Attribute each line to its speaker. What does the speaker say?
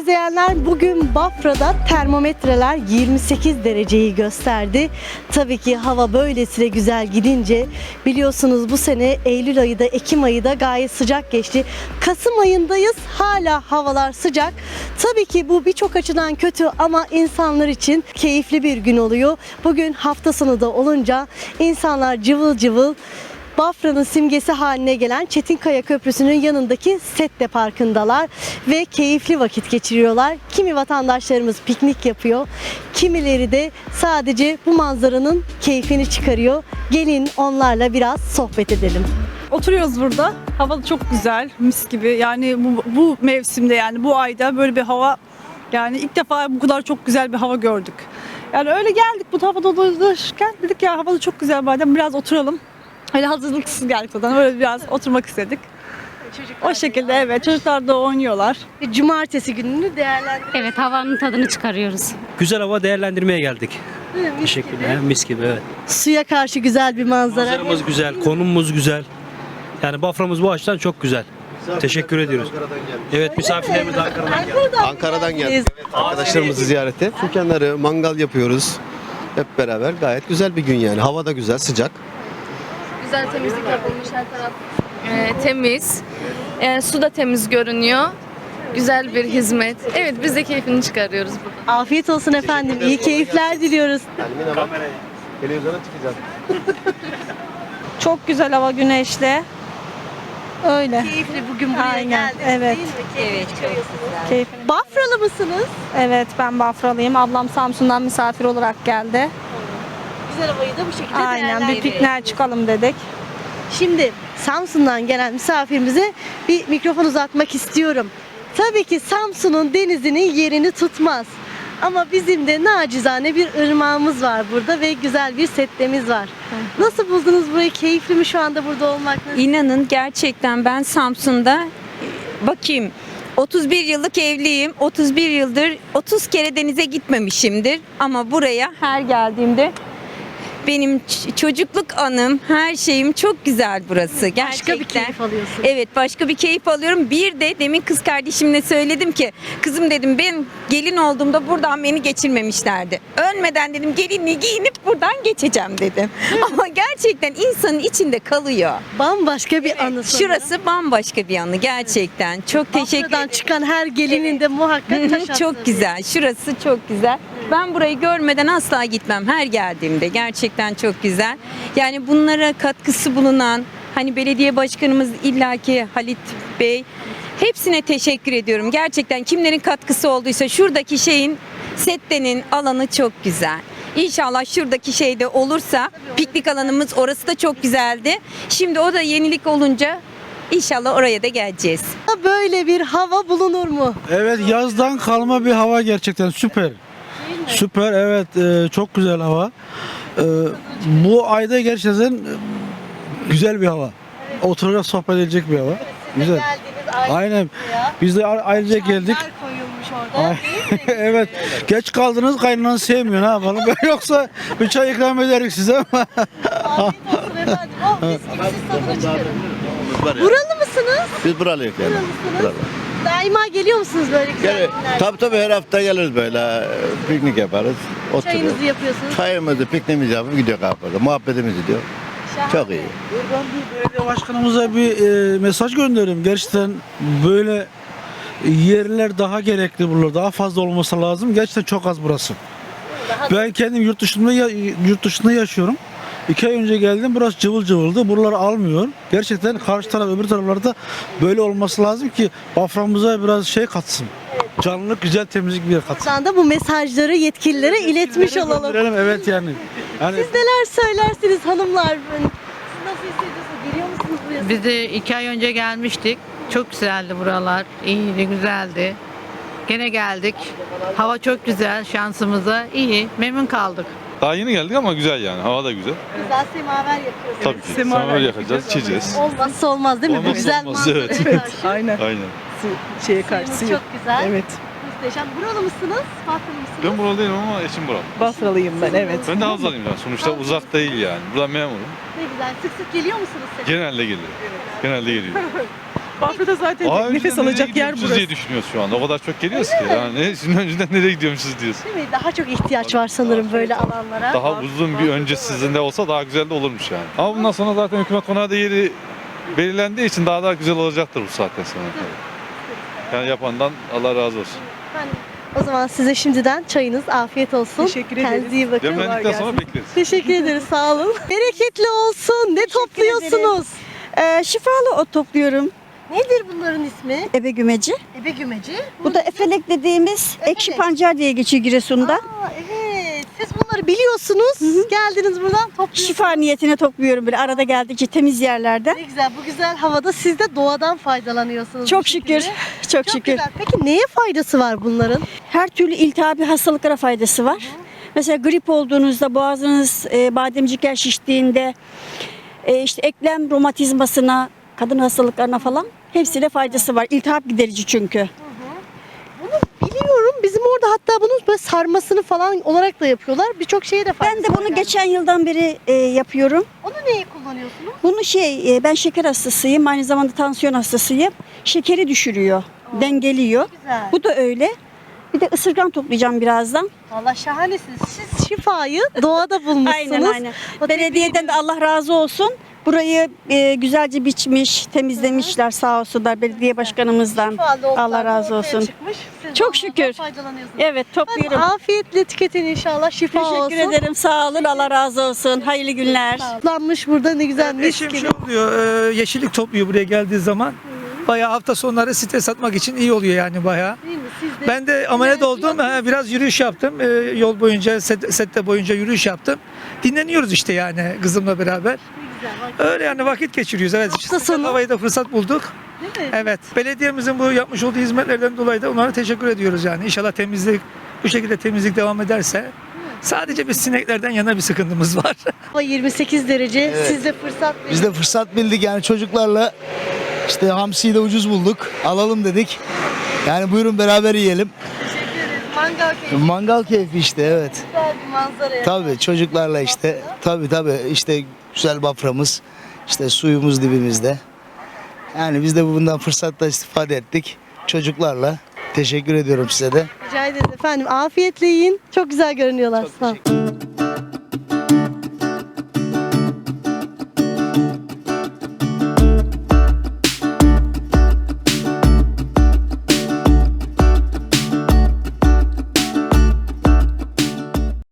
Speaker 1: izleyenler bugün Bafra'da termometreler 28 dereceyi gösterdi. Tabii ki hava böylesine güzel gidince biliyorsunuz bu sene Eylül ayı da Ekim ayı da gayet sıcak geçti. Kasım ayındayız hala havalar sıcak. Tabii ki bu birçok açıdan kötü ama insanlar için keyifli bir gün oluyor. Bugün hafta sonu da olunca insanlar cıvıl cıvıl Bafra'nın simgesi haline gelen Çetinkaya Köprüsü'nün yanındaki Sette Parkı'ndalar ve keyifli vakit geçiriyorlar. Kimi vatandaşlarımız piknik yapıyor, kimileri de sadece bu manzaranın keyfini çıkarıyor. Gelin onlarla biraz sohbet edelim.
Speaker 2: Oturuyoruz burada. Hava çok güzel, mis gibi. Yani bu, bu mevsimde yani bu ayda böyle bir hava yani ilk defa bu kadar çok güzel bir hava gördük. Yani öyle geldik bu havada dolaşırken dedik ya havada çok güzel madem biraz oturalım. Hani hazırlıksız geldik zaten öyle biraz oturmak istedik. O şekilde evet çocuklar da oynuyorlar.
Speaker 1: Cumartesi gününü değerlendirelim.
Speaker 3: Evet havanın tadını çıkarıyoruz.
Speaker 4: Güzel hava değerlendirmeye geldik. Teşekkürler. Mis gibi evet.
Speaker 1: Suya karşı güzel bir manzara.
Speaker 4: Manzaramız güzel, konumumuz güzel. Yani Bafra'mız bu açıdan çok güzel. Teşekkür ediyoruz. Evet misafirlerimiz Ankara'dan geldi.
Speaker 5: Ankara'dan geldik. Arkadaşlarımızı ziyarete. Su kenarı, mangal yapıyoruz. Hep beraber gayet güzel bir gün yani. Hava da güzel, sıcak.
Speaker 6: Güzel temizlik yapılmış her taraf e, temiz. E, su da temiz görünüyor. Güzel bir hizmet. Evet biz de keyfini çıkarıyoruz burada.
Speaker 1: Afiyet olsun efendim. İyi keyifler diliyoruz.
Speaker 5: Televizyona çıkacağız.
Speaker 2: Çok güzel hava güneşli. Öyle.
Speaker 1: Keyifli bugün buraya
Speaker 2: Aynen,
Speaker 1: geldiniz
Speaker 2: evet.
Speaker 1: değil mi? Evet, çok
Speaker 2: Keyif.
Speaker 1: Bafralı mısınız?
Speaker 2: Evet ben Bafralıyım. Ablam Samsun'dan misafir olarak geldi.
Speaker 1: Güzel havayı da bu şekilde
Speaker 2: Aynen bir
Speaker 1: değerlendirelim.
Speaker 2: pikniğe çıkalım dedik.
Speaker 1: Şimdi Samsun'dan gelen misafirimize bir mikrofon uzatmak istiyorum. Tabii ki Samsun'un denizinin yerini tutmaz. Ama bizim de nacizane bir ırmağımız var burada ve güzel bir setlemiz var. Nasıl buldunuz burayı? Keyifli mi şu anda burada olmak?
Speaker 7: İnanın gerçekten ben Samsun'da bakayım 31 yıllık evliyim. 31 yıldır 30 kere denize gitmemişimdir ama buraya her geldiğimde benim çocukluk anım, her şeyim çok güzel burası. Gerçekten.
Speaker 1: Başka bir keyif alıyorsun.
Speaker 7: Evet başka bir keyif alıyorum. Bir de demin kız kardeşimle söyledim ki kızım dedim ben gelin olduğumda buradan beni geçirmemişlerdi. Ölmeden dedim gelinliği giyinip buradan geçeceğim dedim. Ama gerçekten insanın içinde kalıyor.
Speaker 1: Bambaşka bir anı sanırım.
Speaker 7: Şurası bambaşka bir anı gerçekten. Çok teşekkür
Speaker 1: Bafra'dan
Speaker 7: ederim.
Speaker 1: çıkan her gelinin de muhakkak taş
Speaker 7: çok güzel. Şurası çok güzel. Ben burayı görmeden asla gitmem her geldiğimde. Gerçekten çok güzel. Yani bunlara katkısı bulunan hani belediye başkanımız illaki Halit Bey hepsine teşekkür ediyorum. Gerçekten kimlerin katkısı olduysa şuradaki şeyin settenin alanı çok güzel. İnşallah şuradaki şey de olursa piknik alanımız orası da çok güzeldi. Şimdi o da yenilik olunca inşallah oraya da geleceğiz.
Speaker 1: Böyle bir hava bulunur mu?
Speaker 8: Evet yazdan kalma bir hava gerçekten süper. Süper evet e, çok güzel hava. E, bu ayda gerçekten güzel bir hava. Oturarak sohbet edilecek bir hava. Güzel. Aynen. Biz de a- ailece geldik.
Speaker 1: Koyulmuş orada.
Speaker 8: Ay-
Speaker 1: değil mi?
Speaker 8: evet. Geç kaldınız kaynananı sevmiyor ne yapalım. Ben yoksa bir çay ikram ederiz size ama.
Speaker 1: Afiyet olsun efendim. Oh mis gibi siz tadına çıkarın. Buralı mısınız?
Speaker 5: Biz buralıyız yani. Buralı.
Speaker 1: Daima geliyor musunuz böyle güzel
Speaker 5: Gel,
Speaker 1: günlerde?
Speaker 5: tabii tabii her hafta geliriz böyle. Piknik yaparız. Oturuyoruz.
Speaker 1: Çayınızı yapıyorsunuz.
Speaker 5: Çayımızı, pikniğimizi yapıp gidiyor kapıda. Muhabbetimiz ediyor. Çok iyi.
Speaker 8: Buradan bir belediye başkanımıza bir e, mesaj gönderelim. Gerçekten böyle yerler daha gerekli buralar. Daha fazla olması lazım. Gerçekten çok az burası. Ben kendim yurt dışında ya- yurt dışında yaşıyorum. İki ay önce geldim. Burası cıvıl cıvıldı. Buraları almıyor. Gerçekten karşı taraf öbür taraflarda böyle olması lazım ki Bafra'mıza biraz şey katsın. Canlılık, güzel temizlik bir yer katsın.
Speaker 1: Buradan da bu mesajları yetkililere iletmiş olalım.
Speaker 8: Gönderelim, Evet yani. Yani
Speaker 1: Siz neler söylersiniz hanımlar? Siz nasıl hissediyorsunuz? Geliyor musunuz buraya?
Speaker 9: Biz de iki ay önce gelmiştik. Çok güzeldi buralar. İyiydi, güzeldi. Gene geldik. Hava çok güzel şansımıza. iyi. Memnun kaldık.
Speaker 10: Daha yeni geldik ama güzel yani. Hava da güzel.
Speaker 1: Güzel semaver yapıyorsunuz.
Speaker 10: Tabii ki. Semaver yakacağız, içeceğiz.
Speaker 1: Olmazsa olmaz değil mi? bu
Speaker 10: Olmazsa
Speaker 1: güzel
Speaker 10: olmaz,
Speaker 1: manzaraya
Speaker 10: evet.
Speaker 1: karşı.
Speaker 2: Aynen.
Speaker 10: Aynen.
Speaker 2: Şeye
Speaker 1: Suyunuz çok güzel.
Speaker 2: Evet.
Speaker 1: Muhteşem. Buralı mısınız? Bafralı mısınız?
Speaker 10: Ben buralı değilim ama eşim buralı.
Speaker 2: Bafralıyım ben evet.
Speaker 10: Ben de Havzalıyım yani. Sonuçta uzak değil yani. Buradan memurum.
Speaker 1: Ne güzel. Sık sık geliyor musunuz? siz?
Speaker 10: Genelde geliyor. Genelde geliyor.
Speaker 2: Bafra'da zaten
Speaker 10: Aa,
Speaker 2: nefes alacak yer burası.
Speaker 10: diye düşünüyoruz şu anda. O kadar çok geliyoruz ki. Yani şimdi önceden nereye gidiyormuşuz diyoruz.
Speaker 1: Değil mi? Daha çok ihtiyaç var sanırım böyle alanlara.
Speaker 10: Daha uzun bir öncesinde olsa daha güzel de olurmuş yani. Ama bundan sonra zaten hükümet konağı da yeri belirlendiği için daha da güzel olacaktır bu saatten sonra. Yani yapandan Allah razı olsun.
Speaker 1: O zaman size şimdiden çayınız afiyet olsun.
Speaker 2: Teşekkür ederiz.
Speaker 1: Kendinize iyi bakın.
Speaker 10: Demlendikten sonra bekleriz.
Speaker 1: Teşekkür ederiz sağ olun. Bereketli olsun. Ne topluyorsunuz?
Speaker 11: Ee, şifalı ot topluyorum.
Speaker 1: Nedir bunların ismi?
Speaker 11: Ebe gümeci.
Speaker 1: Ebe gümeci.
Speaker 11: Bu da efelek dediğimiz ekşi
Speaker 1: Efelek.
Speaker 11: pancar diye geçiyor Giresun'da.
Speaker 1: Aa, evet. Siz bunları biliyorsunuz. Geldiniz buradan topluyorsunuz.
Speaker 11: Şifa niyetine topluyorum böyle arada geldikçe temiz yerlerden.
Speaker 1: Ne güzel. Bu güzel havada siz de doğadan faydalanıyorsunuz. bu
Speaker 11: Çok şükür.
Speaker 1: şekilde.
Speaker 11: Çok,
Speaker 1: Çok
Speaker 11: şükür.
Speaker 1: güzel. Peki neye faydası var bunların?
Speaker 11: Her türlü iltihabi hastalıklara faydası var. Mesela grip olduğunuzda boğazınız e, bademcikler şiştiğinde e, işte eklem romatizmasına, kadın hastalıklarına falan hepsine faydası var. İltihap giderici çünkü.
Speaker 1: Biliyorum. Bizim orada hatta bunun böyle sarmasını falan olarak da yapıyorlar. Birçok şeye de faydası
Speaker 11: Ben de
Speaker 1: var
Speaker 11: bunu
Speaker 1: galiba.
Speaker 11: geçen yıldan beri e, yapıyorum.
Speaker 1: Onu neye kullanıyorsunuz?
Speaker 11: Bunu şey e, ben şeker hastasıyım aynı zamanda tansiyon hastasıyım. Şekeri düşürüyor, dengeliyor.
Speaker 1: Güzel.
Speaker 11: Bu da öyle. Bir de ısırgan toplayacağım birazdan.
Speaker 1: Valla şahanesiniz. Siz şifayı doğada bulmuşsunuz.
Speaker 11: Aynen aynen. Belediyeden de Allah razı olsun. Burayı e, güzelce biçmiş, temizlemişler sağ olsunlar belediye başkanımızdan. Allah razı olsun. Çok şükür. Evet topluyorum.
Speaker 1: Hadi afiyetle tüketin inşallah. Şifa
Speaker 11: Teşekkür
Speaker 1: olsun.
Speaker 11: ederim. Sağ olun. Allah razı olsun. Hayırlı günler.
Speaker 1: Toplanmış burada ne güzel mis
Speaker 12: Eşim
Speaker 1: gibi.
Speaker 12: şey oluyor, e, yeşillik topluyor buraya geldiği zaman. Bayağı hafta sonları stres atmak için iyi oluyor yani bayağı.
Speaker 1: Değil mi? Siz de
Speaker 12: Ben de ameliyat oldum, ha, biraz yürüyüş yaptım. E, Yol boyunca, set, sette boyunca yürüyüş yaptım. Dinleniyoruz işte yani kızımla beraber.
Speaker 1: ne güzel.
Speaker 12: Öyle yani vakit geçiriyoruz. Evet,
Speaker 1: Hafta sonu.
Speaker 12: havayı da fırsat bulduk.
Speaker 1: Değil mi?
Speaker 12: Evet, belediyemizin bu yapmış olduğu hizmetlerden dolayı da onlara teşekkür ediyoruz yani. İnşallah temizlik, bu şekilde temizlik devam ederse. Sadece biz sineklerden yana bir sıkıntımız var.
Speaker 1: Hava 28 derece. Siz de fırsat verin.
Speaker 13: Biz de fırsat bildik yani çocuklarla işte hamsiyi de ucuz bulduk. Alalım dedik. Yani buyurun beraber yiyelim.
Speaker 1: Teşekkür ederiz. Mangal keyfi.
Speaker 13: Mangal keyfi işte evet.
Speaker 1: Güzel bir manzara.
Speaker 13: Tabii çocuklarla işte. Tabii tabii işte güzel baframız. işte suyumuz dibimizde. Yani biz de bundan fırsatta istifade ettik. Çocuklarla. Teşekkür ediyorum size de.
Speaker 1: Rica ederiz efendim. Afiyetle yiyin. Çok güzel görünüyorlar. Sağ olun.